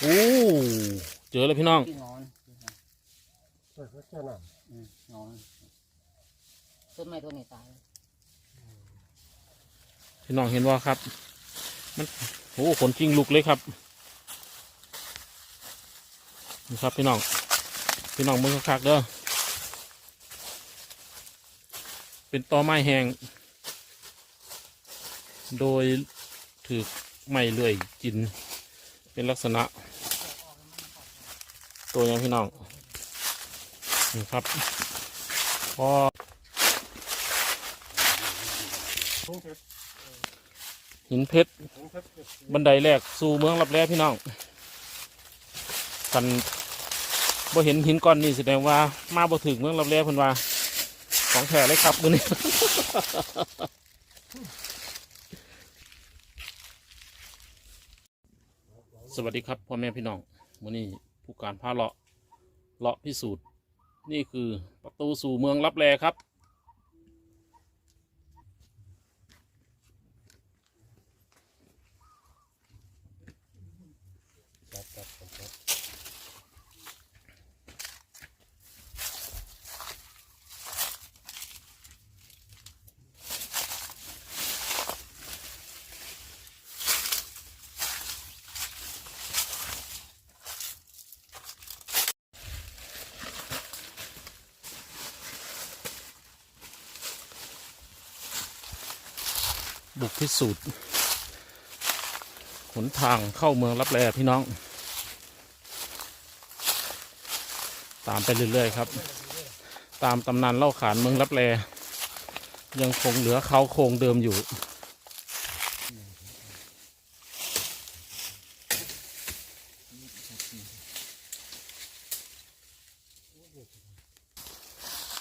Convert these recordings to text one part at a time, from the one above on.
โอ้เจอแล้วพี่น้องที่งอนเปิดเจ้น้าอืมงอนต้นแม่ตัวนี้ตายพี่น้องเห็นว่าครับ มันโอ้ขนจริงลุกเลยครับนี่ครับพี่น้อง พี่น้องมึงคักๆเด้อเป็นตอไม้แห้ง โดยถือไม้เลื่อยกิน เป็นลักษณะ ตัวอย่างพี่น้องนี่ครับพอทุ่งเพชรหินเพชรบันไดแรกสู่เมืองรับแลพี่น้องกันบ่เห็นหินก้อนนี่แสดงว่า มาบ่ถึงเมืองรับแลเพิ่นว่า ของแท้เลยครับมื้อนี้ สวัสดีครับพ่อแม่พี่น้องวันนี้ผู้การพาเลาะเลาะพิสูจน์ นี่คือประตูสู่เมืองรับแลครับ บุกพิสูจน์หนทางเข้าเมืองรับแลพี่น้อง ตามไปเรื่อยๆครับ ตามตำนานเล่าขานเมืองรับแลยังคงเหลือเขาโครงเดิมอยู่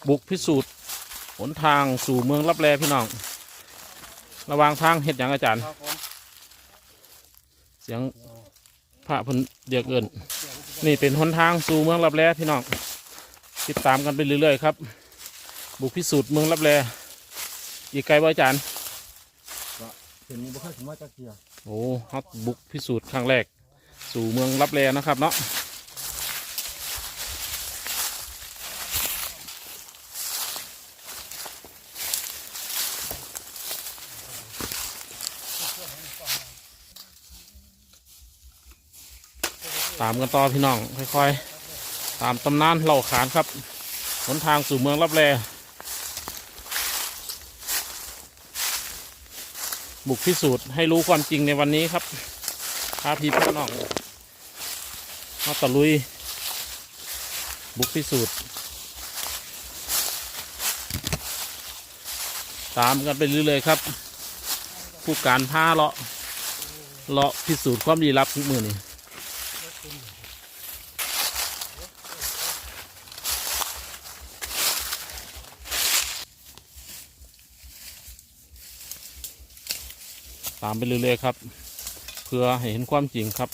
บุกพิสูจน์หนทางสู่เมืองรับแลพี่น้อง ระหวางทางเห็ดอย่างอาจารย์ครับผมเสียงพระเพิ่นเดียกเอินนี่เป็นหนทางสู่เมืองรับแลพี่น้องติดตามกันไปเรื่อยๆครับ บุกพิสูจน์เมืองรับแลอีกไกลบ่อาจารย์เป็นมีบุคคลสมมาจากเกียร์โอ้ฮับบุกพิสูจน์ครั้งแรก สู่เมืองรับแลนะครับเนาะ ตามกันต่อพี่น้องค่อยๆ ตามตำนานเล่าขานครับหนทางสู่เมืองรับแลบุกพิสูจน์ให้รู้ความจริงในวันนี้ครับพาพี่พี่น้องมาตะลุย บุกพิสูจน์ ตามกันไปเรื่อยๆครับ ผู้การพาเลาะเลาะพิสูจน์ความลี้ลับทุกมือนี่ ตามไปเรื่อยๆครับ เพื่อให้เห็นความจริงครับ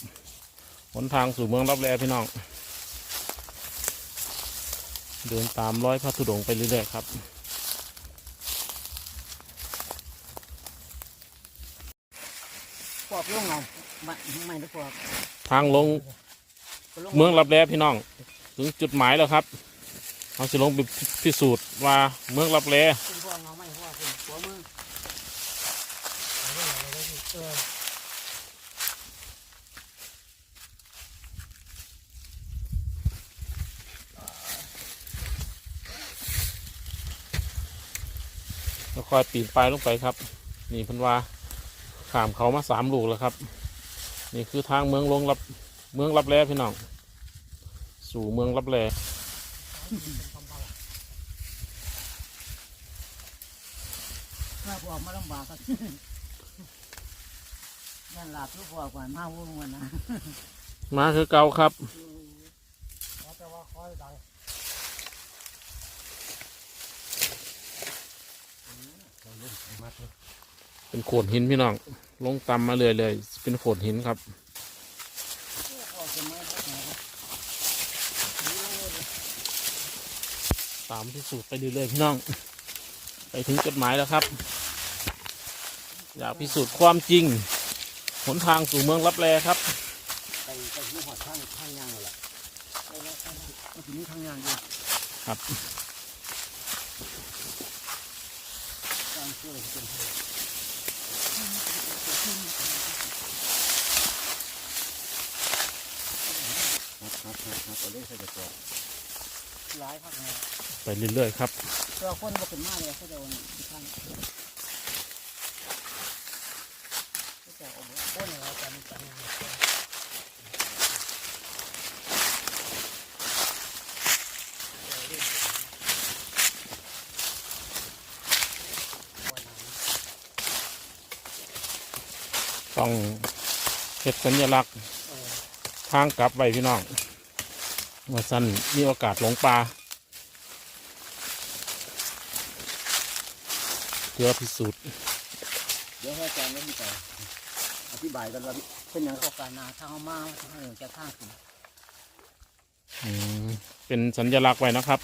หนทางสู่เมืองรับแลพี่น้อง เดินตามร้อยพระธุดงค์ไปเรื่อยๆครับปอบลงเอาไม่ไม่ได้ปอบทางลงเมืองรับแลพี่น้อง ถึงจุดหมายแล้วครับเราจะลงไปพิสูจน์ว่าเมืองรับแล ขึ้นพวกเงาไม่พวกขึ้นหัวมือ เออ แล้ว ค่อยปีนปลายลงไปครับ นี่เพันว่าขามเขามาสามลูกแล้วครับ นี่คือทางเมืองลงรับเมืองรับแลพี่น้อง สู่เมืองรับแลถ้าพวกมาลำบากก็ยันหลับทุกพวกก่อนมาวุ่นวันนะ มาคือเก่าครับเอาแต่ว่าคอยดัง เป็นโขดหินพี่น้อง ลงต่ำมาเรื่อยเลยๆเป็นโขดหินครับพวกจะไม่ได้ไหนก็ตามพิสูจน์ไปเรื่อยๆพี่น้อง ไปถึงจุดหมายแล้วครับเจอยากพิสูจน์ความจริง หนทางสู่เมืองลับแลครับไปไปที่หอดข้างข้างยางเลยล่ะไปแล้วไปแล้วมันถึงข้างยางอยู่ครับ ไปเรื่อยๆครับ เราคนบ่ขึ้นมาเลยเขาจะเอาที่ข้างเขาจะเอาบ่คนเราจะมีกันวันนั้น ต้องเฮ็ดสัญลักษณ์เออทางกลับไว้พี่น้องว่าสั้นมีโอกาสหลงป่าเพื่อพิสูจน์เดี๋ยวให้อาจารย์เล่นไปอธิบายกันว่าเป็นอย่างข้อการนาถ้าเขามาถ้าเขาจะข้างขึ้นอืมเป็นสัญลักษณ์ไว้นะครับ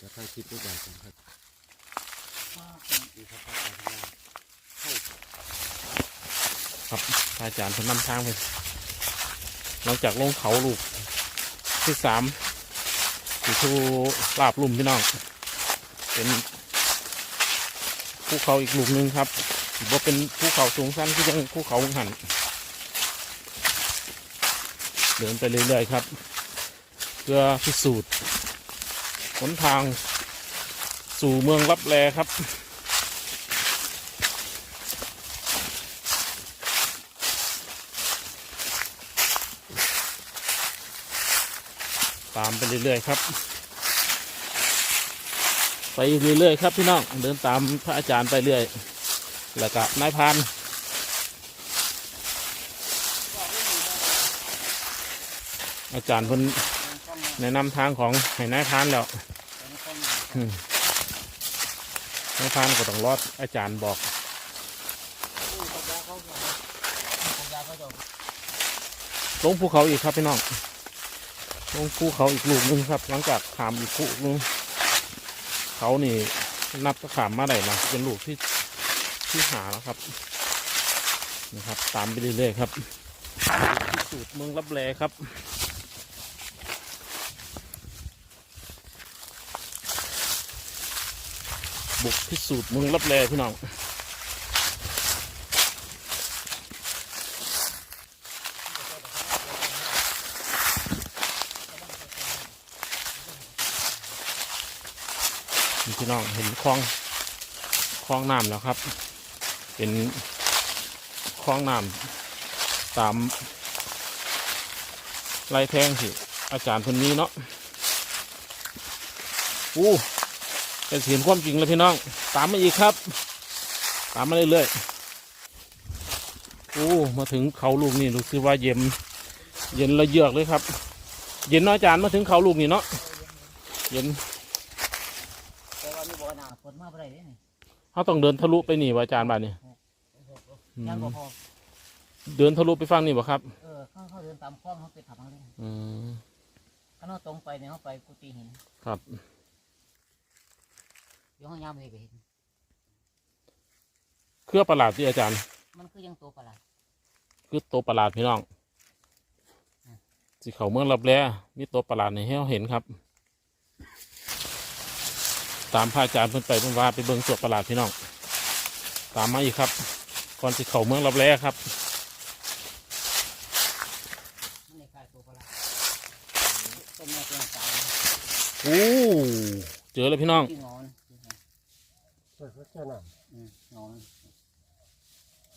จะถ่ายคลิปด้วยกันครับ ข้างขึ้น ดีครับอาจารย์ครับ ครับอาจารย์เพนนำทางไปหลังจากลงเขาลูกที่สามอยู่ทูลาบลุ่มพี่น้อง เป็นภูเขาอีกลูกหนึ่งครับถือว่าเป็นภูเขาสูงสั้นที่ยังภูเขาหันเดินไปเรื่อยๆครับ เพื่อพิสูจน์หนทางสู่เมืองลับแลครับ ตามไปเรื่อยๆครับ ไปเรื่อยๆครับพี่น้องเดินตามพระอาจารย์ไปเรื่อย แล้วก็นายพรานอาจารย์เพิ่นแนะนำทางของให้นายพรานแล้วนายพรานก็ต้องรอดอาจารย์บอกลงภูเขาอีกครับพี่น้อง ลงภูเขาอีกลูกนึงครับ หลังจากขามอีกภูหนึงเขานี่นับขามมาได้นะเป็นลูกที่ที่หาแล้วครับนะครับ ตามไปเรื่อยๆครับที่สุดเมืองรับแลครับบุกพิสูจน์เมืองรับแลพี่น้อง พี่น้องเห็นคลองคลองน้ำแล้วครับ เป็นคลองน้ำตามไรแทงที่อาจารย์คนนี้เนาะอู้เป็นเสียงความจริงเลยพี่น้อง ตามมาอีกครับ ตามมาเรื่อยๆอู้มาถึงเขาลูกนี่รู้สึกว่าเย็นเย็นระเยือกเลยครับ เย็นเนาะอาจารย์มาถึงเขาลูกนี่เนาะเย็น แต่ว่ามีบอกว่าหนาฝนมาบ่ได้เด้นี่ เขาต้องเดินทะลุไปนี่วะอาจารย์บ้านนี่อืมยังบ่พอเดินทะลุไปฟังนี่บ่ครับ เออเขาเขาเดินตามคลองเขาไปขับทางเลยอืมถ้าเราตรงไปเนี่ยเขาไปกุฏิหินครับเดี๋ยวเขายามเลยก็เห็น เครือประหลาดที่อาจารย์ มันคือยังตัวประหลาดคือตัวประหลาดพี่น้องอืมสิเขาเมืองรับแลมีตัวประหลาดในให้เราเห็นครับ ตามพระอาจารย์เพิ่นไปเพิ่นว่าไปเบิ่งตัวประหลาดพี่น้อง ตามมาอีกครับ ก่อนสิเขาเมืองรับแลครับมันในคล้ายตัวประหลาดต้นไม้ตัวตายโอ้เจอแล้วพี่น้องที่งอนเปิดแค่นั้นอืมงอน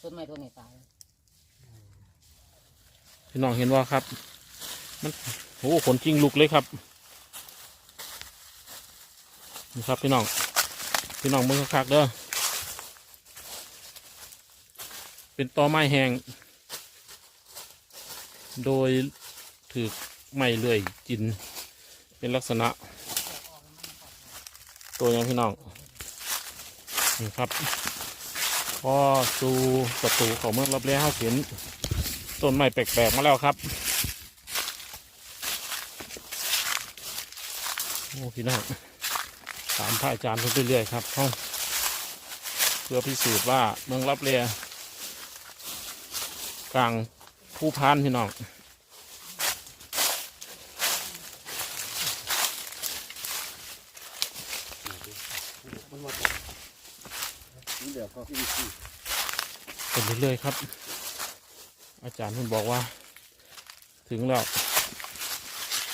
ต้นไม้ตัวนี้ตายพี่น้องเห็นว่าครับ มันโอ้ขนจริงลุกเลยครับ นี่ครับพี่น้อง พี่น้องเบิ่งคักๆเด้อ เป็นตอไม้แห้ง โดยถือไม้เลื่อยกิน เป็นลักษณะ ตัวอย่างพี่น้อง นี่ครับพอสู่ประตูของเมืองรับแล้เฮาเห็นต้นไม้แปลกๆมาแล้วครับโอ้พี่น้อง ตามพระอาจารย์ไปเรื่อยๆครับเพื่อพิสูจน์ว่าเมืองรับแลกลางผู้พานพี่น้องเป็นเรื่อยๆครับ อาจารย์เพิ่นบอกว่า ถึงแล้ว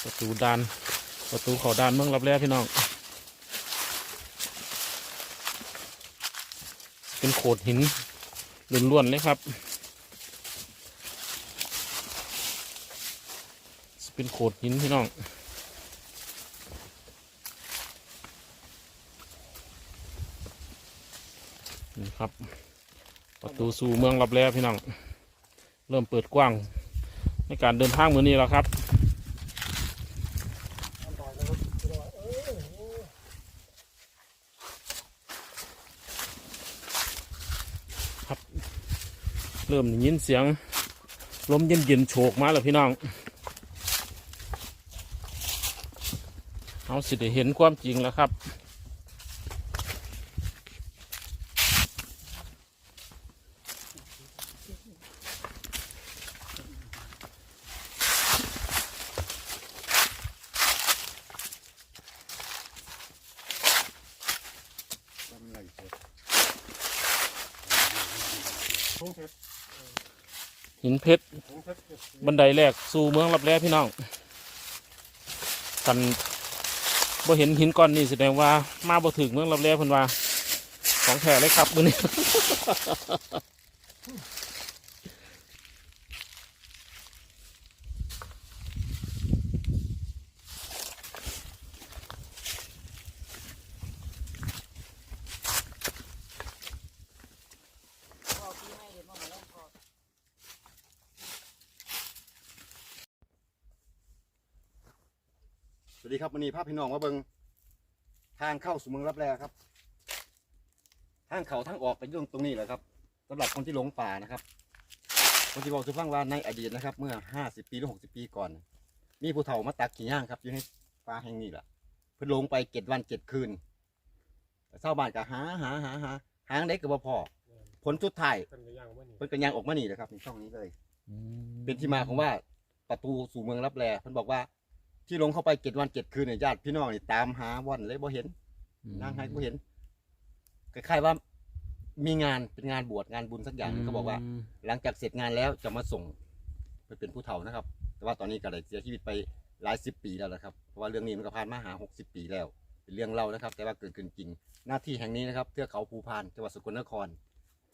ประตูดาน ประตูเขาดานเมืองรับแลพี่น้อง เป็นโขดหินล้วนๆเลยครับ เป็นโขดหินพี่น้องนี่ครับ ประตูสู่เมืองรับแลพี่น้อง เริ่มเปิดกว้างในการเดินทางมือนี้แล้วครับ อันตรายนะครับเออโอ้ เริ่มได้ยินเสียงลมเย็นๆโฉกมาแล้วพี่น้องเอาสิได้เห็นความจริงแล้วครับ ทำอะไรเสร็จ ทุ่งเพชร หินเพชรบันไดแรกสู่เมืองรับแลพี่น้องกันบ่เห็นหินก้อนนี่แสดงว่ามาบ่ถึงเมืองรับแร่พันว่าของแท้เลยครับมือนี้ สวัสดีครับวันนี้ภาพพี่น้องมาเบิงทางเข้าสู่เมืองรับแลครับ ทางเขาทางออกไปตรงตรงนี้แหละครับสำหรับคนที่หลงป่านะครับ คนที่บอกสุฟังว่าในอดีตนะครับ เมื่อห้าสิบปีหรือหกสิบปีก่อน มีผู้เฒ่ามาตักขี่ย่างครับ อยู่ในป่าแห่งนี้แหละเพิ่นลงไปเจ็ดวันเจ็ดคืนแต่ชาบ้านก็หาหาหาหาหางเด็กก็บ่พอผลสุดไทยเป็นกระยางว่านี่เพิ่นก็ย่างออกมานี่นะครับในช่องนี้เลย เป็นที่มาของว่าประตูสู่เมืองรับแลเพิ่นบอกว่า ที่ลงเข้าไปเจ็ดวันเจ็ดคืนเนี่ยญาติพี่น้องนี่ตามหาวันเลยบ่เห็นนางให้บ่เห็นคล้ายๆว่า มีงานเป็นงานบวชงานบุญสักอย่างหนึ่งเขาบอกว่า หลังจากเสร็จงานแล้วจะมาส่งไปเป็นผู้เฒ่านะครับ แต่ว่าตอนนี้ก็ได้เสียชีวิตไปหลายสิบปีแล้วนะครับเพราะว่าเรื่องนี้มันก็ผ่านมาหาหกสิบปีแล้ว เป็นเรื่องเล่านะครับ แต่ว่าเกิดขึ้นจริง หน้าที่แห่งนี้นะครับเทือกเขาภูพานจังหวัดสกลนคร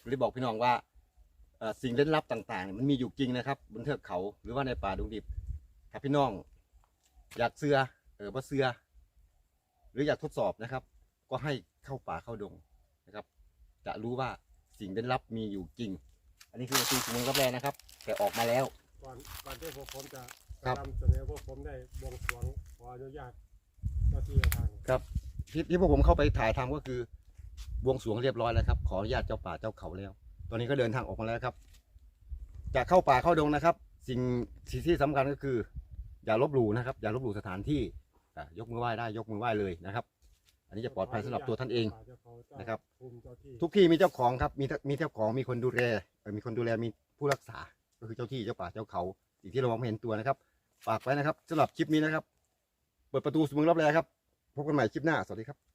เลยบอกพี่น้องว่าเอ่อสิ่งเล่นลับต่างๆเนี่ยมันมีอยู่จริงนะครับ บนเทือกเขาหรือว่าในป่าดงดิบถ้าพี่น้อง อยากเสือเออบ่เสือหรืออยากทดสอบนะครับ ก็ให้เข้าป่าเข้าดงนะครับ จะรู้ว่าสิ่งเล่นลับมีอยู่จริง อันนี้คือประตูสู่เมืองรับแลนะครับ แต่ออกมาแล้ว ก่อนก่อนที่พวกผมจะครับ นำเสนอพวกผมได้บวงสรวงขออนุญาตเจ้าที่เจ้าทางครับที่ที่พวกผมเข้าไปถ่ายทำก็คือบวงสรวงเรียบร้อยแล้วครับ ขออนุญาตเจ้าป่าเจ้าเขาแล้ว ตอนนี้ก็เดินทางออกมาแล้วครับ จะเข้าป่าเข้าดงนะครับ สิ่งสิ่งที่สำคัญก็คือ อย่าลบหลู่นะครับ อย่าลบหลู่สถานที่อะยกมือไหว้ได้ยกมือไหว้เลยนะครับ อันนี้จะปลอดภัยสำหรับตัวท่านเอง นะครับ ทุกที่มีเจ้าของครับมีมีเจ้าของมีคนดูแลเอ่อมีคนดูแลมีผู้รักษา ก็คือเจ้าที่เจ้าป่าเจ้าเขาสิ่งที่เรามองไม่เห็นตัวนะครับฝากไว้นะครับสำหรับคลิปนี้นะครับ เปิดประตูสู่เมืองรับแลครับพบกันใหม่คลิปหน้าสวัสดีครับ